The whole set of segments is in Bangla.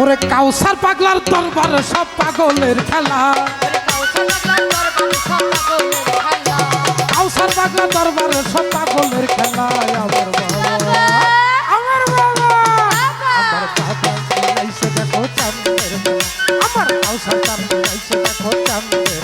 ওরে কাউসার পাগলার দরবার, সব পাগলের খেলা। কাউসার পাগলার দরবার, সব পাগলের খেলা, আমার বাবা। আমার বাবা আমার বাবা দেখো চাঁদের আমার কাউসার আইসে দেখো চাঁদের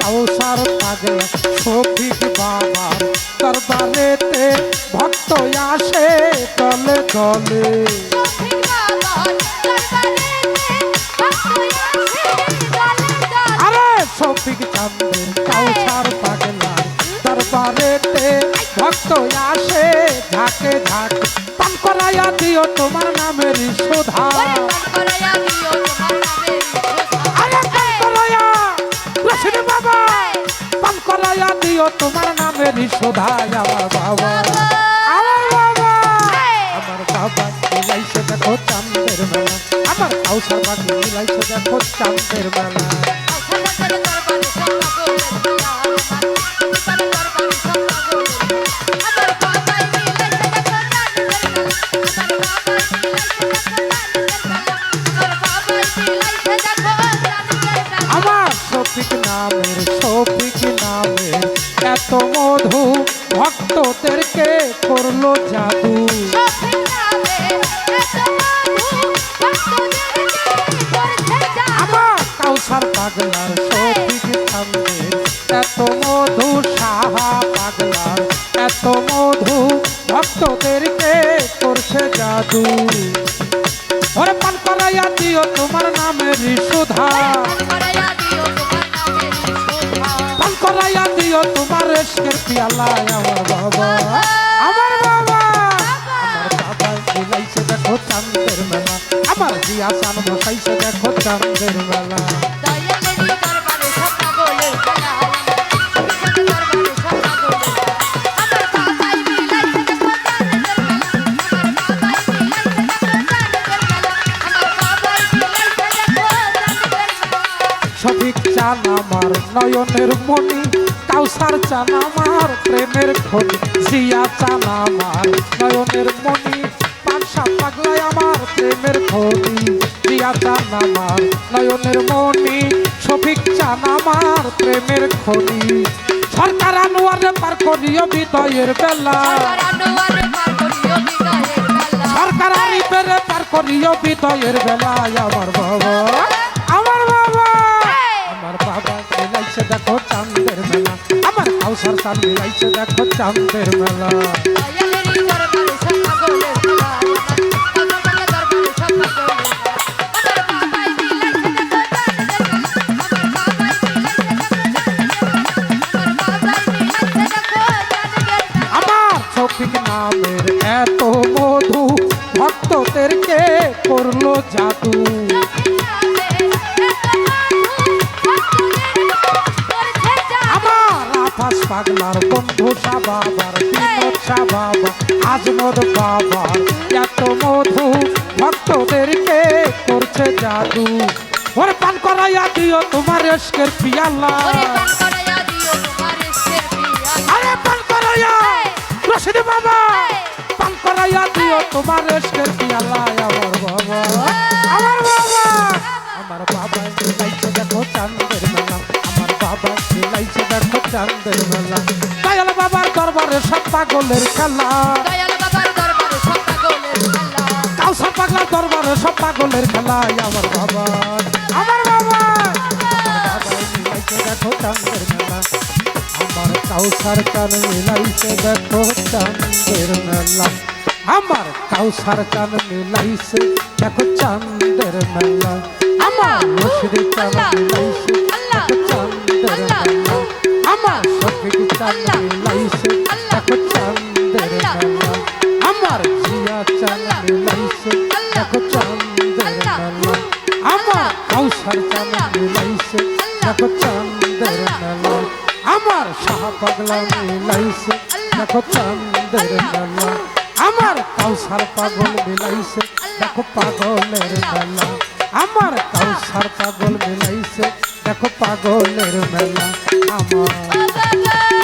কাউসার পাগলা শফিক বাবার দরবারেতে ভক্ত আসে দলে দলে। আরে শফিক চাঁদের কাউসার পাগলার দরবারেতে ভক্ত আসে ঝাঁকে ঝাঁকে। তোমার নামের সুধা। বাবা। কাউসার বাড়ি মিলাইছে দেখো চাঁদের মেলা। আমার শফিক নামের শফিক নামের, এত মধু ভক্তদেরকে করল জাদু পাগলার শফিক নামের এত মধু সাহা পাগলার, এত মধু ভক্তদেরকে করছে জাদু। ওরে পান করাইয়া দিও তোমার নামের সুধা। পান করাইয়া দিও তোমার রেস্কের পিয়ালায় আমার বাবা। আমার বাবা! আমার বাবা মিলাইছে দেখো চাঁদের মেলা। আমার জিয়া চান বসাইছে দেখো চাঁদের মেলা। নয়নের মণি কাউসার চান আমার প্রেমের খনি জিয়া চান আমার। নয়নের মণি পাঁচশা পাগলায় আমার প্রেমের খনি জিয়া চান আমার। নয়নের মণি সফিক চান আমার প্রেমের খনি সরকার আনোয়ারে পার করিও বিদয়ের বেলা। সরকার আরিফেরে পার করিও বিদয়ের বেলায় আমার বাবা। চান মিলাইছে দেখো চাঁদের মেলা। নামের এত মধু ভক্তদেরকে করল জাদু? আফাস পাগলার বন্ধু সা বাবার বিনোদ সা বাবা আজমদ বাবার। এত মধু ভক্তদেরকে করছে জাদু। ওরে পান করাইয়া দিও তোমার এসকের পিয়ালা। আরে পান করাইয়া। মুর্শিদ বাবা পান করাইয়া দিও তোমার এসকের পিয়ালায় আমার বাবা আমার বাবা। আমার বাবা দেখো মেলা। আমার বাবা দেখো চাঁদের মেলা। দয়াল বাবার দরবারে সব পাগলের খেলা। দয়াল বাবার দরবারে সব পাগলের খেলা। কাউসার পাগলার দরবারে সব পাগলের খেলায় আমার বাবা। আমার বাবা। দেখো চাঁদের মেলা। আমার কাউসার চান মিলাইছে দেখো চাঁদের মেলা। আমার কাউসার চান মিলাইছে দেখো চাঁদের মেলা। আমার মুশরি মিলাইছে দেখো মিলাইছে দেখো চাঁদের মেলা আমার জিয়া চান মিলাইছে দেখো চাঁদের মেলা আমার কাউসার চান মিলাইছে দেখো চাঁদের মেলা আমার শাহ পাগলা মিলাইছে দেখো চাঁদের মেলা আমার মিলাইছে দেখো পাগলের মেলা আমার